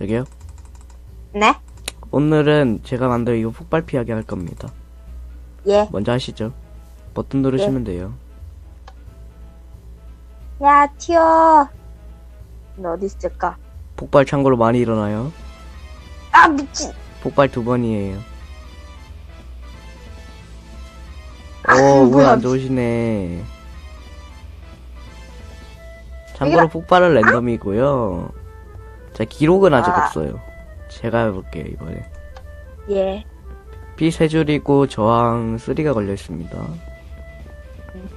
저기요. 네? 오늘은 제가 만든 이거 폭발 피하게 할 겁니다. 예. 먼저 하시죠. 버튼 누르시면 돼요. 야, 튀어. 너 어디 있을까? 폭발 참고로 많이 일어나요. 아, 미친. 폭발 두 번이에요. 아, 오, 운 뭐야. 안 좋으시네. 참고로. 폭발은 랜덤이고요. 자, 기록은 아직 아. 없어요. 제가 해볼게요, 이번에. 예. 피 세 줄이고 저항 3가 걸려 있습니다.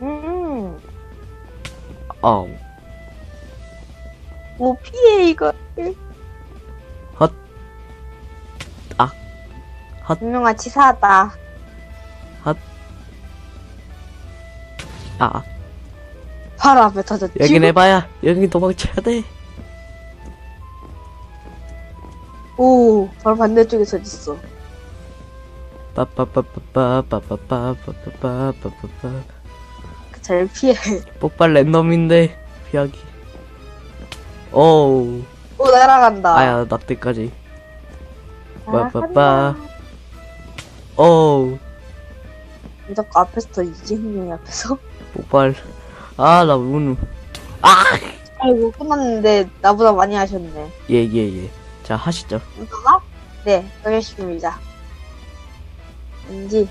음. 아우. 뭐 피해, 이거. 헛. 아. 헛. 분명한 치사하다. 아. 바로 앞에 터졌지. 여긴 해봐야. 여긴 도망쳐야 돼. 오, 바로 반대쪽에 터졌어. 빠빠빠빠빠빠빠빠빠빠빠빠. 잘 피해. 폭발 랜덤인데 피하기. 오우. 오, 날아간다. 아야 낙대까지. 날아간다. 빠빠빠. 오우. 왜 자꾸 앞에서 터지지? 분명히 앞에서. 폭발. 아, 나 운. 아! 아이고, 끝났는데, 나보다 많이 하셨네. 예, 예, 예. 자, 하시죠. 이거가? 네, 하겠습니다. 왠지,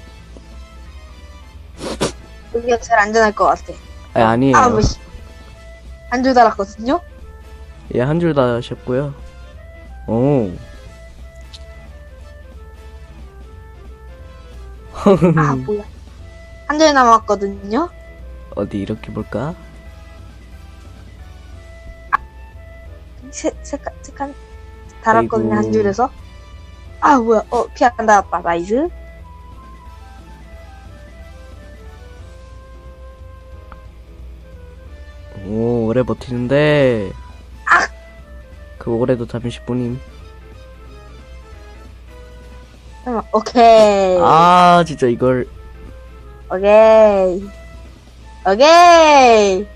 여기가 제일 안전할 것 같아. 아, 아니에요. 아, 뭐, 씨. 한줄 달았거든요? 예, 한 줄 다 하셨고요. 오. 아, 뭐야. 한 줄 남았거든요? 어디 이렇게 볼까? 세, 색깔, 색깔, 달았거든요. 한 줄에서. 아, 뭐야. 어, 피안 달았다. 나이스. 오, 오래 버티는데. 그 오래도 잠시 뿐임. 잠깐만, 오케이. 아, 진짜 이걸. 오케이. 오케이.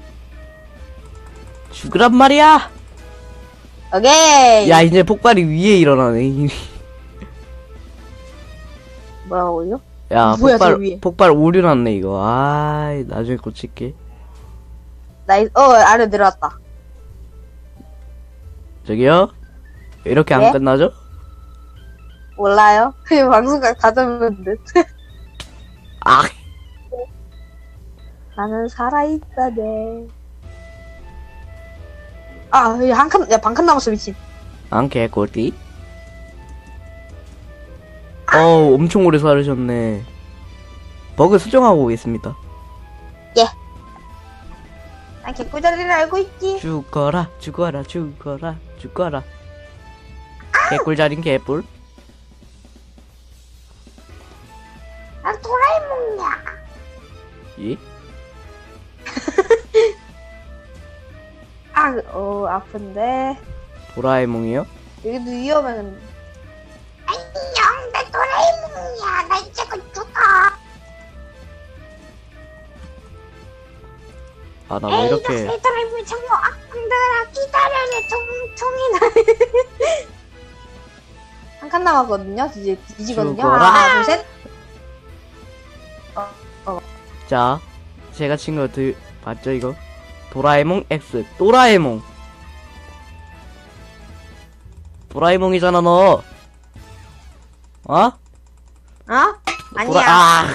죽으란 말이야! 오케이. 야, 이제 폭발이 위에 일어나네. 뭐라고요? 야, 뭐야, 폭발, 저 위에. 폭발 오류 났네, 이거. 아 나중에 고칠게. 나이스. 어, 아래 내려왔다. 저기요? 이렇게 안 네? 끝나죠? 몰라요? 방송각 다 잡는 듯. 아! 나는 살아있다네. 아, 한 칸, 야, 반칸 남았어, 미친. 안 개꿀띠? 어우, 엄청 오래 살으셨네. 버그 수정하고 오겠습니다. 난 개꿀자리를 알고 있지. 죽어라, 죽어라, 죽어라, 죽어라. 개꿀자린 개뿔. 난 도라에몽이야. 예? 아, 어, 아픈데. 도라에몽이요? 여기도 위험해, 근데. 안녕, 나 도라에몽이야. 나 이제 곧 죽어. 아, 나 왜 이렇게. 내 도라에몽 정모 악당들아 기다려, 내 총, 총이 나. 한칸 남았거든요. 이제 뒤지거든요. 죽어라. 하나, 둘, 셋. 자, 제가 친거 들, 봤죠, 이거? 도라에몽 X. 도라에몽. 도라에몽이잖아, 너. 어? 어? 아니야. 아!